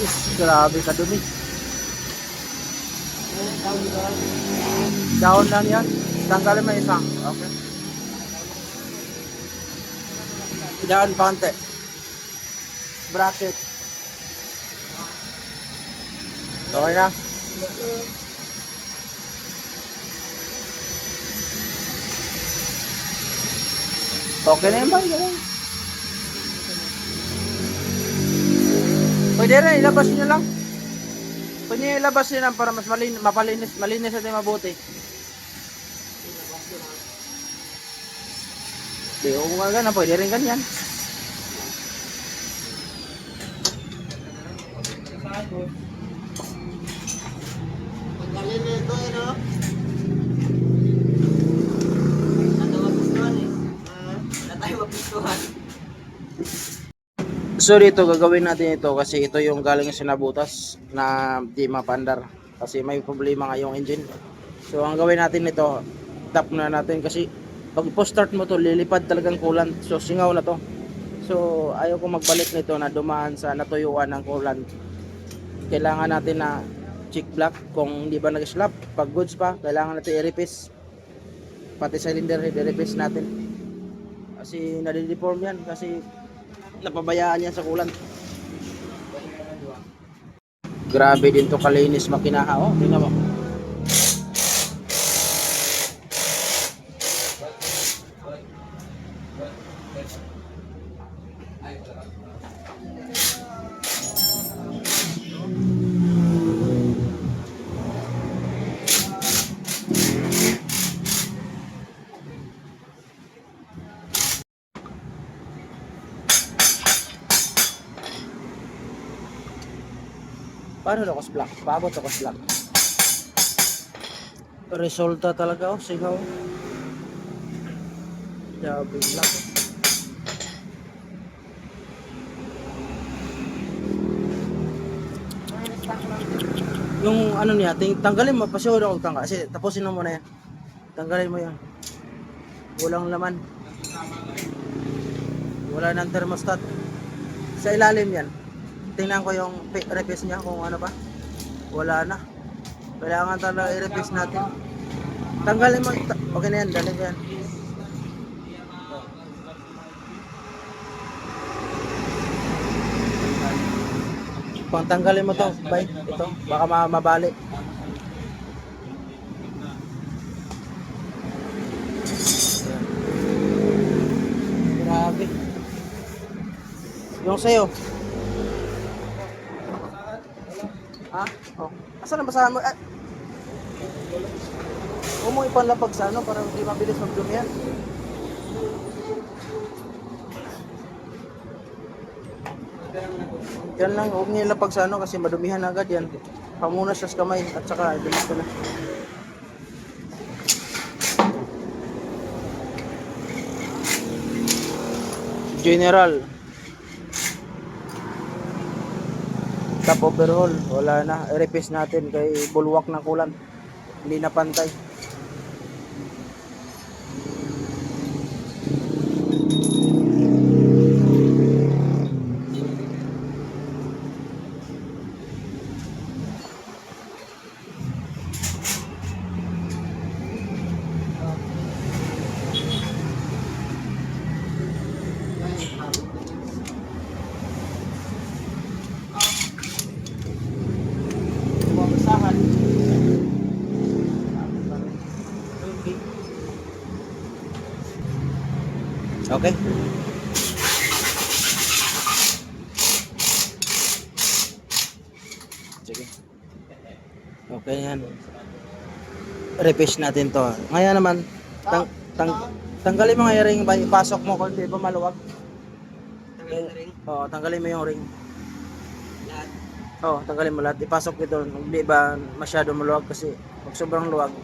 Is, grabe ka dumi. Down lang yan. Tanggalin mo isang. Okay. Down konti. Bracket. Okay na. Okay na yun ba? Pwede rin, ilabas nyo lang. Pwede nyo ilabas nyo lang para mas malin, mapalinis, malinis at mabuti. Di, kung nga ganun, pwede rin ganyan. Pagkalin na ito, ano? Wala tayo mapistuhan eh. Ah, Wala tayo mapistuhan. So dito gagawin natin ito kasi ito yung galing sa sinabutas na di mapandar kasi may problema nga yung engine. So ang gawin natin ito, tap na natin kasi pag po-start mo to lilipad talagang coolant. So singaw na to. So ayaw ko magbalik nito na dumaan sa natuyuan ng coolant. Kailangan natin na check block kung hindi ba nag-slap. Pag goods pa, kailangan natin i-repace. Pati cylinder head i-repace natin. Kasi nadideform yan kasi napabayaan yan sa kulan. Grabe din to kalinis makinaha. Oh, tingnan mo. Paano na black? Paabot ako black. Resulta talaga oh, sigaw. Grabe black. Yung ano niya, tanggalin mo, pasyod ako tanggal. Kasi tapusin mo muna yan. Tanggalin mo yan. Walang laman. Wala nang thermostat. Sa ilalim yan. Tingnan ko yung replace niya kung ano ba. Wala na. Kailangan talaga i-replace natin. Tanggalin mo. ta- okay na yan. Dali yan. Pang tanggalin mo to, bay. Ito, baka ma mabali. Grabe. Yung sa'yo. Asan ang basahan mo? Ah. Huwag mo ipanlapag sa ano para hindi mabilis magdumi yan. Yan lang, huwag niya ilapag sa ano kasi madumihan agad yan. Pamuna siya sa kamay at saka dumis ko na. General. Top overhaul, wala na. I-replace natin kay bulwak na kulan. Hindi na pantay. Okay. Sige. Okay yan. Repace natin to. Ngayon naman, tang, tang, tanggalin mo nga yung ring, ipasok mo kung di ba maluwag. Tanggalin na rin. Oo, tanggalin mo yung ring. Lahat. Oo, tanggalin mo lahat. Ipasok ito. Hindi ba masyado maluwag kasi pag sobrang luwag.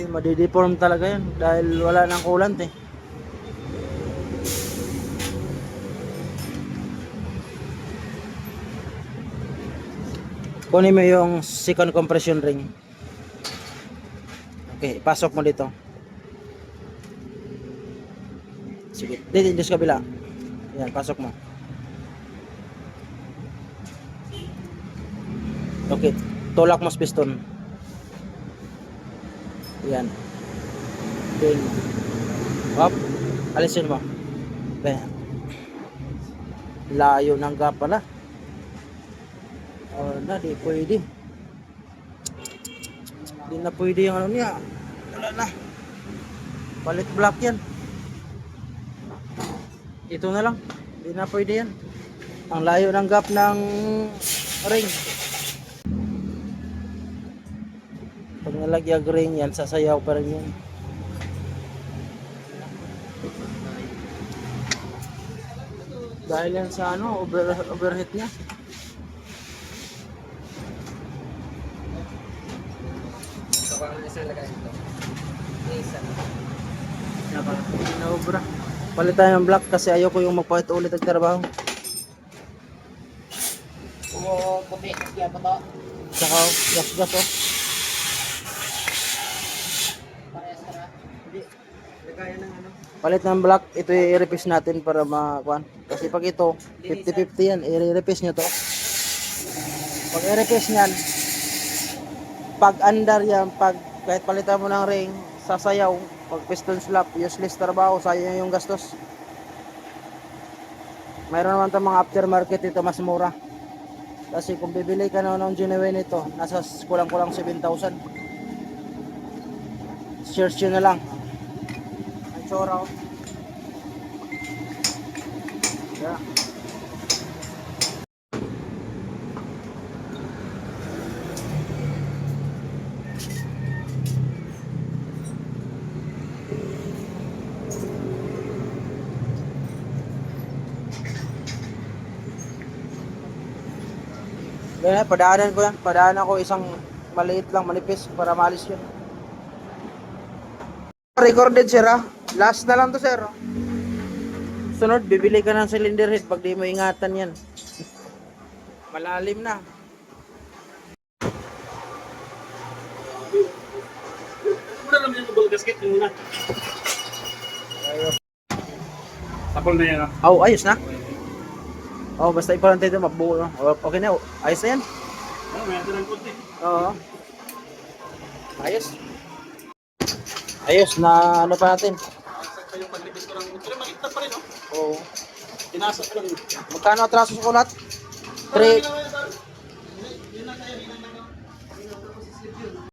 Kasi madideform talaga yun dahil wala nang coolant eh. Kunin mo yung second compression ring. Okay, ipasok mo dito. Sige. Dito, dito sa kabila. Yan, pasok mo. Okay. Tulak mo sa piston. Yan. Ding. Hop. Alisin mo. Bam. Layo ng gap pala. Oh, na, di pwede. Di na pwede yung ano niya. Wala na. Palit block yan. Ito na lang. Di na pwede yan. Ang layo ng gap ng ring. Nalagyan ring yan, sasayaw pa rin yan. Dahil yan sa ano, over, overheat niya. So, isa lagay ito. Isa. Naubra. Palit tayo ng black kasi ayoko yung magpahit ulit ang trabaho. Kumo puti. Kaya to. Saka gas gas oh. Parehas ka na. Hindi. Lagayan ng ano. Palit ng black, ito i-repace natin para makuan. Kasi pag ito, 50-50 yan, i-repace nyo to. Pag i-repace niyan, pag under yan, pag kahit palitan mo ng ring, sasayaw, pag piston slap, useless trabaho, sayang yung gastos. Mayroon naman itong mga aftermarket ito, mas mura. Kasi kung bibili ka na ng genuine ito, nasa kulang-kulang 7,000. Search yun na lang. Ang tsura oh. Yeah. Ganyan, padaanan ko yan. Padaanan ko isang maliit lang, manipis para malis yun. Recorded sir ah. Last na lang to sir. Sunod, bibili ka ng cylinder head pag di mo ingatan yan. Malalim na. Muna naman yung double gasket muna. Ayos. Tapol na yan ah. Oh, ayos na. Oh, basta iparantay ito, mabuo. no? Oh, Okay na, ayos na yan. Oh, may ito ng konti. Oo. Ayos. Ayos na ano pa natin. Sakta yung paglipis ko ng Pero maliit na pa rin oh. Oo. Tinasa ko lang. Magkano atraso sa kulat? 3